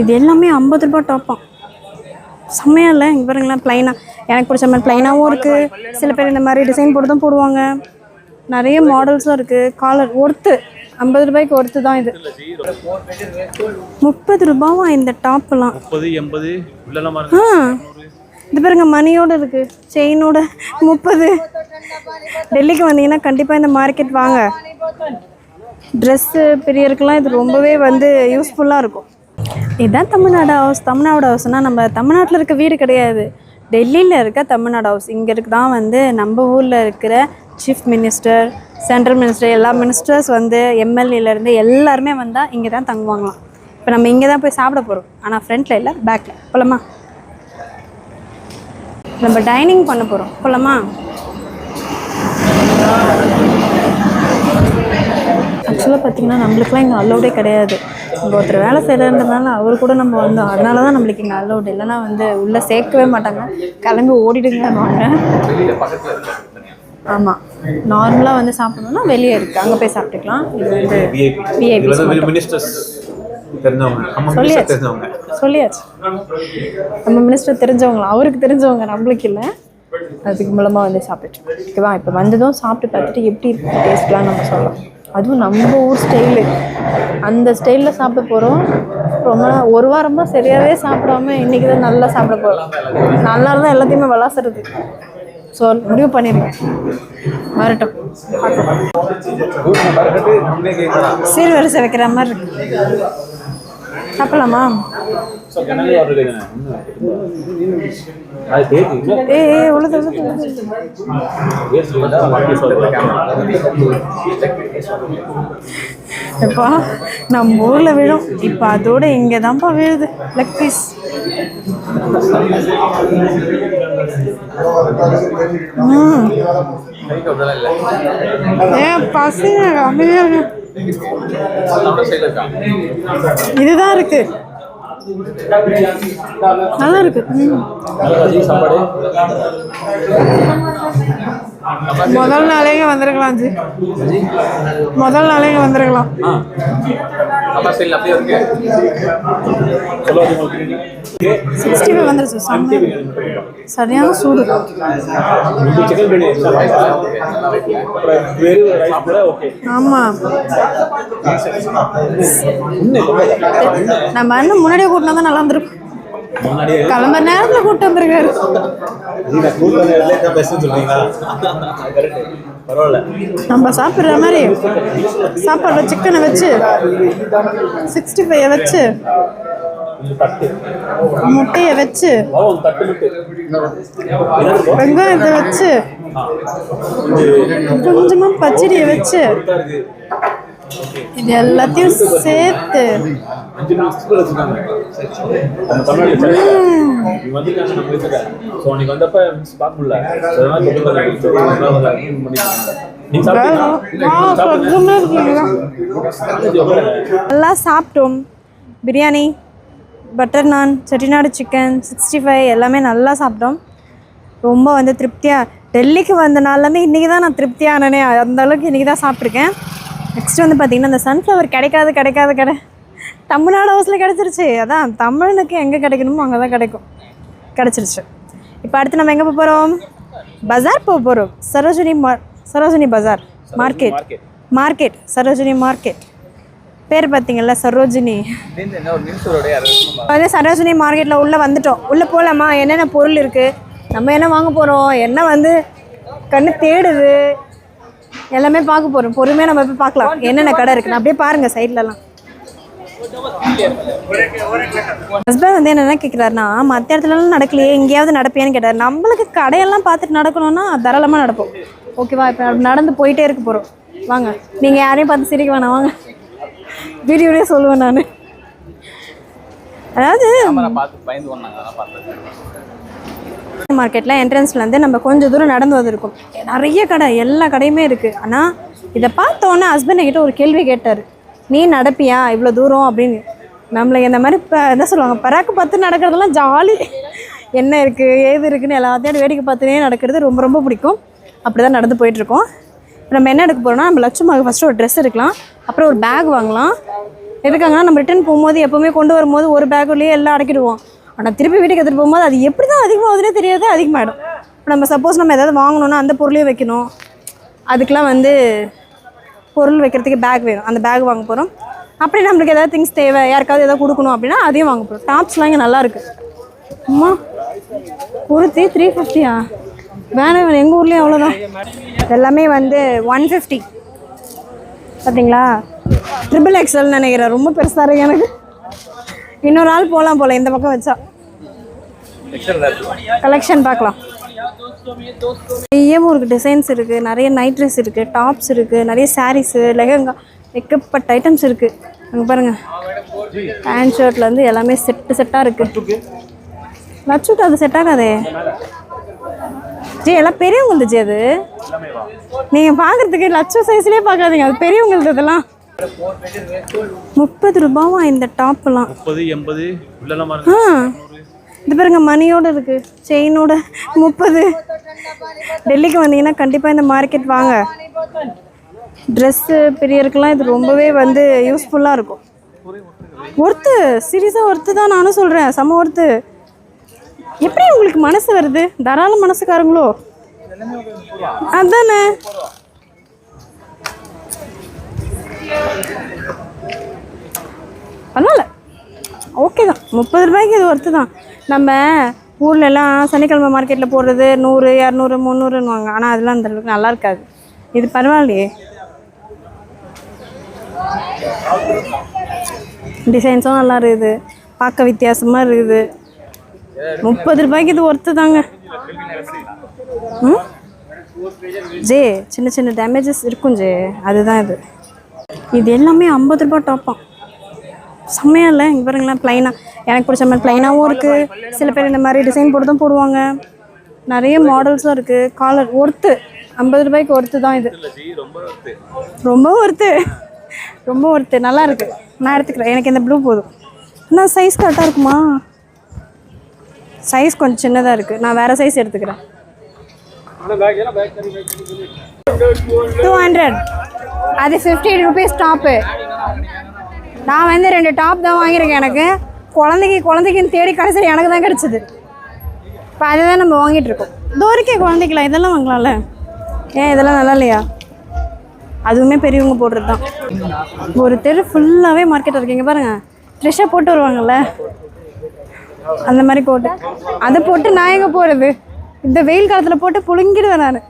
இது எல்லாமே ஐம்பது ரூபாய் டாப்பாம் செம்மையா இல்லை இங்கே பாருங்களேன் ப்ளைனாக எனக்கு பிடிச்ச மாதிரி ப்ளைனாகவும் இருக்குது சில பேர் இந்த மாதிரி டிசைன் போட்டு தான் போடுவாங்க. நிறைய மாடல்ஸும் இருக்குது காலர் ஒர்த்து ஐம்பது ரூபாய்க்கு ஒர்த்து தான் இது. முப்பது ரூபாவா இந்த டாப்லாம் ஆ. இது பாருங்க மணியோட இருக்கு. செயினோட முப்பது. டெல்லிக்கு வந்தீங்கன்னா கண்டிப்பாக இந்த மார்க்கெட் வாங்க. ட்ரெஸ்ஸு பிரியருக்கெல்லாம் இது ரொம்பவே வந்து யூஸ்ஃபுல்லாக இருக்கும். இதுதான் தமிழ்நாடு ஹவுஸ் தமிழ்நாடு ஹவுஸ்னால் நம்ம தமிழ்நாட்டில் இருக்க வீடு கிடையாது. டெல்லியில் இருக்க தமிழ்நாடு ஹவுஸ் இங்கே இருக்கு தான் வந்து நம்ம ஊரில் இருக்கிற சீஃப் மினிஸ்டர் சென்ட்ரல் மினிஸ்டர் எல்லா மினிஸ்டர்ஸ் வந்து எம்எல்ஏலேருந்து எல்லாருமே வந்தால் இங்கே தான் தங்குவாங்களாம். இப்போ நம்ம இங்கே தான் போய் சாப்பிட போகிறோம் ஆனால் ஃப்ரண்ட்டில் இல்லை பேக்கில் போலமா? நம்ம டைனிங் பண்ண போகிறோம் போலமா? ஆக்சுவலாக பார்த்தீங்கன்னா நம்மளுக்குலாம் இங்கே அலோடே கிடையாது. இங்கே ஒருத்தர் வேலை செய்கிறதுனால அவர் கூட நம்ம வந்தோம் அதனால தான் நம்மளுக்கு இங்கே அலௌட் இல்லைன்னா வந்து உள்ளே சேர்க்கவே மாட்டாங்க. கிளம்பி ஓடிடுங்கன்னுவாங்க ஆமாம் நார்மலாக வந்து சாப்பிடணும்னா வெளியே இருக்குது அங்கே போய் சாப்பிட்டுக்கலாம். இது வந்து வந்து மினிஸ்டர்ஸ் தெரிஞ்சவங்க. நம்ம சொல்லியாச்சு. நம்ம மினிஸ்டர் தெரிஞ்சவங்களா அவருக்கு தெரிஞ்சவங்க. நம்மளுக்கு இல்லை. அதுக்கு மூலமாக வந்து சாப்பிட்டு ஓகேவா? இப்போ வந்ததும் சாப்பிட்டு பார்த்துட்டு எப்படி இருக்கு? டேஸ்ட்லாம் நம்ம சொல்லலாம். அதுவும் நம்ம ஊர் ஸ்டைலு அந்த ஸ்டைலில் சாப்பிட போகிறோம் ரொம்ப ஒரு வாரமாக சரியாகவே சாப்பிடாம இன்றைக்கி தான் நல்லா சாப்பிட போகிறோம் நல்லா இருந்தால் எல்லாத்தையுமே விளாசுறது. ஸோ முடிவு பண்ணிருக்கேன் வரட்டும். சீர் வரிசை வைக்கிற மாதிரி இருக்கு. சாப்பிடலாமா? ஏ ஏ உழுது எப்பா நம்ம ஊர்ல விழும். இப்போ அதோட இங்கே தான்ப்பா விழுது. லெக் பீஸ் ம். ஏன் பசி அமைதியா இருக்கு. இதுதான் இருக்கு. நல்லா இருக்கு முதல் நாளே வந்துருக்கலாம் வந்திருக்கலாம் ஜி. முதல் நாளே வந்துருக்கலாம் வந்திருக்கலாம். அப்பா சரி அப்படியே இருக்கு. சொல்லுவாங்க உங்களுக்கு சிக்ஸ்டி ஃபைவ் வந்துருச்சு செம்ம சரியான சூடு. சிக்கன் பிரியாணி ஆமாம் நம்ம அண்ணன் முன்னாடியே கூட்டினா தான் நல்லா இருந்திருக்கும். கிளம்புற நேரத்தில் வந்திருக்காரு. கூட்டம் பரவாயில்ல. நம்ம சாப்பிட்ற மாதிரி சாப்பாடு சிக்கனை வச்சு சிக்ஸ்டி ஃபைவ் வச்சு முட்டையை வச்சு வெங்காயத்தை வச்சு கொஞ்சமாக பச்சடியை வச்சு இதா எல்லாத்தையும் சேர்த்து நம்ம தமிழ்நாட்டில் சென்னையில் இவங்க வந்துருக்காங்க நம்ம வீட்டுல ஸோ அன்னைக்கு வந்தப்ப பார்க்க முடியல அதனால கொண்டு வந்தாங்க நீங்க சாப்பிட்டீங்களா ஆ, சொர்க்கமா இருக்கீங்களா? நல்லா சாப்பிட்டோம். பிரியாணி பட்டர் நான் செட்டிநாடு சிக்கன் சிக்ஸ்டி ஃபைவ் எல்லாமே நல்லா சாப்பிட்டோம். ரொம்ப வந்து திருப்தியாக டெல்லிக்கு வந்த நாள்லேருந்து இன்றைக்கி தான் நான் திருப்தியானனே அந்த அளவுக்கு இன்றைக்கி தான் சாப்பிட்ருக்கேன் நெக்ஸ்ட் வந்து பார்த்திங்கன்னா இந்த சன்ஃப்ளவர் கிடைக்காது கிடைக்காது கடை தமிழ்நாடு ஹவுஸில் கிடச்சிருச்சு. அதான் தமிழனுக்கு எங்கே கிடைக்கணுமோ அங்கே தான் கிடைக்கும். கிடச்சிருச்சு. இப்போ அடுத்து நம்ம எங்கே போக போகிறோம் பஜார் போக போகிறோம் சரோஜினி மா Sarojini Bazaar market. Market. Sarojini market. பேர் பார்த்தீங்கல்ல சரோஜினி. அதே சரோஜினி மார்க்கெட்டில் உள்ளே வந்துட்டோம். உள்ளே போகலாமா என்னென்ன பொருள் இருக்குது நம்ம என்ன வாங்க போகிறோம் என்ன வந்து கண்ணு தேடுது? எல்லாமே பார்க்க போகிறோம் பொறுமையாக நம்ம போய் பார்க்கலாம். என்னென்ன கடை இருக்குன்னு அப்படியே பாருங்கள் சைட்லலாம் ஹஸ்பண்ட் வந்து என்ன கேட்குறாருன்னா மற்ற இடத்துலலாம் நடக்கலையே எங்கேயாவது நடப்பியான்னு கேட்டார். நம்மளுக்கு கடையெல்லாம் பார்த்துட்டு நடக்கணும்னா தாராளமாக நடப்போம். ஓகேவா இப்போ நடந்து போயிட்டே இருக்க போகிறோம் வாங்க நீங்கள் யாரையும் பார்த்து சிரிக்க வேணாம் வாங்க. வீடியோலேயே சொல்லுவேன் நான். அதாவது மார்க்கெட்டில் என்ட்ரன்ஸ்லேருந்து நம்ம கொஞ்சம் தூரம் நடந்து வந்திருக்கோம். நிறைய கடை எல்லா கடையுமே இருக்குது ஆனால் இதை பார்த்தோன்னே ஹஸ்பண்ட் கிட்ட ஒரு கேள்வி கேட்டார். நீ நடப்பியா? இவ்வளோ தூரம் அப்படின்னு. நம்மளை இந்த மாதிரி இப்போ என்ன சொல்லுவாங்க? பராக்கு பார்த்து நடக்கிறதெல்லாம் ஜாலி. என்ன இருக்குது ஏது இருக்குதுன்னு எல்லாத்தையும் வேடிக்கை பார்த்துனே நடக்கிறது ரொம்ப ரொம்ப பிடிக்கும். அப்படி தான் நடந்து போயிட்டுருக்கோம். இப்போ நம்ம என்ன எடுக்க போகிறோம்னா நம்ம லட்சுமாவுக்கு ஃபஸ்ட்டு ஒரு ட்ரெஸ் எடுக்கலாம். அப்புறம் ஒரு பேக் வாங்கலாம். எதுக்காங்கன்னா நம்ம ரிட்டர்ன் போகும்போது எப்போவுமே கொண்டு வரும்போது ஒரு பேக்குள்ளேயே எல்லாம் அடக்கிடுவோம். ஆனால் திருப்பி வீட்டுக்கு எடுத்துகிட்டு போகும்போது அது எப்படி தான் அதிகமாகுதுனே தெரியாது அதிகமாகிடும் இப்போ நம்ம சப்போஸ் நம்ம ஏதாவது வாங்கணும்னா அந்த பொருளையும் வைக்கணும். அதுக்கெலாம் வந்து பொருள் வைக்கிறதுக்கு பேக் வேணும். அந்த பேக் வாங்க போகிறோம் அப்படி நம்மளுக்கு ஏதாவது திங்ஸ் தேவை யாருக்காவது ஏதாவது கொடுக்கணும் அப்படின்னா அதையும் வாங்க போகிறோம் டாப்ஸ்லாம் இங்கே நல்லா இருக்கு. அம்மா குர்த்தி த்ரீ ஃபிஃப்டியா வேணாம் வேணாம். எங்கள் ஊர்லேயும் அவ்வளோதான் எல்லாமே வந்து ஒன் ஃபிஃப்டி பார்த்தீங்களா ட்ரிபிள் எக்ஸல் நினைக்கிறேன். ரொம்ப பெருசாக இருக்கு எனக்கு. இன்னொரு ஆள் போகலாம் போல. இந்த பக்கம் வச்சா. கலெக்ஷன் பார்க்கலாம். நிறைய ஊருக்கு டிசைன்ஸ் இருக்குது நிறைய நைட் ட்ரெஸ் இருக்குது டாப்ஸ் இருக்குது நிறைய சாரீஸு லெஹங்கா ஏகப்பட்ட ஐட்டம்ஸ் இருக்குது அங்கே பாருங்கள் பேண்ட் ஷர்ட்லேருந்து எல்லாமே செட்டு செட்டாக இருக்குது லட்சுட்டு அது செட் ஆகாதே. ஜி எல்லாம் பெரியவங்களுது ஜி அது? நீங்கள் பார்க்குறதுக்கு லட்ச சைஸ்லேயே பார்க்காதீங்க அது பெரியவங்களுது இதெல்லாம். முப்பது ரூபாவா இந்த டாப்லாம் முப்பது எண்பது ஆ. இது பாருங்க மணியோட இருக்கு. செயினோட முப்பது. டெல்லிக்கு வந்தீங்கன்னா கண்டிப்பாக இந்த மார்க்கெட் வாங்க. ட்ரெஸ்ஸு பெரியருக்கெல்லாம் இது ரொம்பவே வந்து யூஸ்ஃபுல்லாக இருக்கும். ஒர்த்து சீரியஸாக ஒர்த்து தான் நானும் சொல்கிறேன் செம ஒர்த்து எப்படி உங்களுக்கு மனசு வருது? தாராள மனசுக்காரங்களோ? அதானே. பரவாயில்ல. ஓகே தான். முப்பது ரூபாய்க்கு இது ஒர்த்து தான். நம்ம ஊர்லெலாம் சனிக்கிழமை மார்க்கெட்டில் போடுறது நூறு இரநூறு முந்நூறுன்னுவாங்க. ஆனால் அதெல்லாம் அந்த அளவுக்கு நல்லா இருக்காது. இது பரவாயில்லையே. டிசைன்ஸும் நல்லா இருக்குது. பார்க்க வித்தியாசமாக இருக்குது. முப்பது ரூபாய்க்கு இது ஒர்த்து தாங்க. ம்? ஜே சின்ன சின்ன டேமேஜஸ் இருக்கும் ஜே. அதுதான் இது. இது எல்லாமே ஐம்பது ரூபாய் டாப்பாம் செம்மையாக இல்லை? இங்கே பாருங்களேன் ப்ளைனாக எனக்கு பிடிச்ச மாதிரி ப்ளைனாகவும் இருக்குது சில பேர் இந்த மாதிரி டிசைன் போட்டு தான் போடுவாங்க. நிறைய மாடல்ஸும் இருக்குது காலர் ஒர்த்து ஐம்பது ரூபாய்க்கு ஒர்த்து தான் இது. ரொம்ப ஒர்த்து ரொம்ப ஒர்த்து நல்லா இருக்குது நான் எடுத்துக்கிறேன். எனக்கு இந்த ப்ளூ போதும். ஆனால் சைஸ் கரெக்டாக இருக்குமா? சைஸ் கொஞ்சம் சின்னதாக இருக்குது நான் வேறு சைஸ் எடுத்துக்கிறேன். டூ ஹண்ட்ரட் அது ஃபிஃப்டி ருபீஸ் டாப்பு நான் வந்து ரெண்டு டாப் தான் வாங்கியிருக்கேன் எனக்கு. குழந்தைக்கு குழந்தைக்குன்னு தேடி கடைசியில் எனக்கு தான் கிடச்சிது. இப்போ அதுதான் நம்ம வாங்கிட்டுருக்கோம் இதோ இருக்கே குழந்தைக்கலாம் இதெல்லாம் வாங்கலாம்ல? ஏன் இதெல்லாம் நல்லா இல்லையா? அதுவுமே பெரியவங்க போடுறது தான். ஒரு தெரு ஃபுல்லாகவே மார்க்கெட் இருக்கீங்க பாருங்கள் ஃப்ரெஷ்ஷாக போட்டு வருவாங்கல்ல? அந்த மாதிரி கோட்டு அதை போட்டு நான் எங்கே போகிறது இந்த வெயில் காலத்தில் போட்டு புழுங்கிடுவேன் நான்.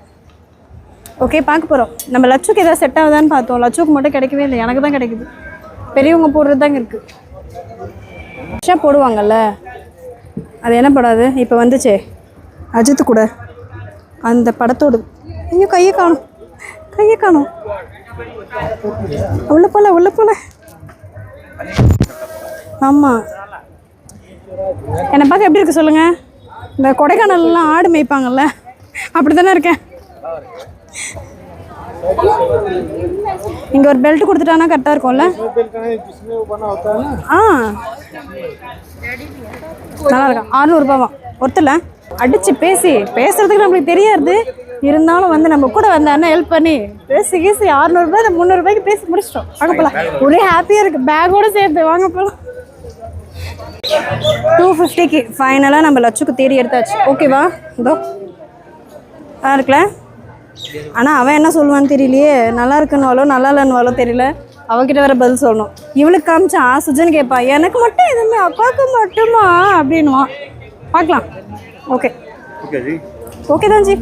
ஓகே பார்க்க போகிறோம் நம்ம லட்சுக்கு ஏதாவது செட் ஆகுதான்னு பார்த்தோம். லட்சுக்கு மட்டும் கிடைக்கவே இல்லை. எனக்கு தான் கிடைக்குது. பெரியவங்க போடுறது தாங்க இருக்குது ஃப்ரெஷ்ஷாக போடுவாங்கல்ல? அது என்ன படாது இப்போ வந்துச்சே. அஜித் கூட. அந்த படத்தோடு. ஐயோ கையை காணும். கையை காணும். உள்ள போல உள்ள போல. ஆமாம் என்னை பார்க்க எப்படி இருக்கு சொல்லுங்க? இந்த கொடைக்கானல்லாம் ஆடு மேய்ப்பாங்கல்ல? அப்படி தானே இருக்கேன். இங்கே ஒரு பெல்ட் கொடுத்துட்டானா கரெக்டாக இருக்கும்ல? ஆ. நல்லா இருக்கும் அறநூறுபாவா? ஒருத்தல அடிச்சு பேசி. பேசுறதுக்கு நம்மளுக்கு தெரியாது. இருந்தாலும் வந்து நம்ம கூட வந்த அண்ணன் ஹெல்ப் பண்ணி பேசி கீசி அறுநூறுபா இந்த முந்நூறுபாய்க்கு பேசி முடிச்சிட்டோம். வாங்க போகலாம் ஒரே ஹாப்பியாக இருக்குது பேக்கோட சேர்த்து. வாங்க போகலாம் டூ ஃபிஃப்டிக்கு ஃபைனலாக நம்ம லட்சுக்கு தேடி எடுத்தாச்சு. ஓகேவா இதோ. நல்லா இருக்குல்ல? ஆனால் அவன் என்ன சொல்லுவான்னு தெரியலையே. நல்லா இருக்குன்னு நல்லா இல்லைன்னு தெரியல. அவகிட்ட வேற பதில் சொல்லணும். இவளுக்கு காமிச்சா சுஜன் கேட்பா எனக்கு மட்டும் எதுவுமே அக்காவுக்கு மட்டுமா? அப்படின்வான் பார்க்கலாம். ஓகே. ஓகே ஜி. ஓகே தான் ஜி.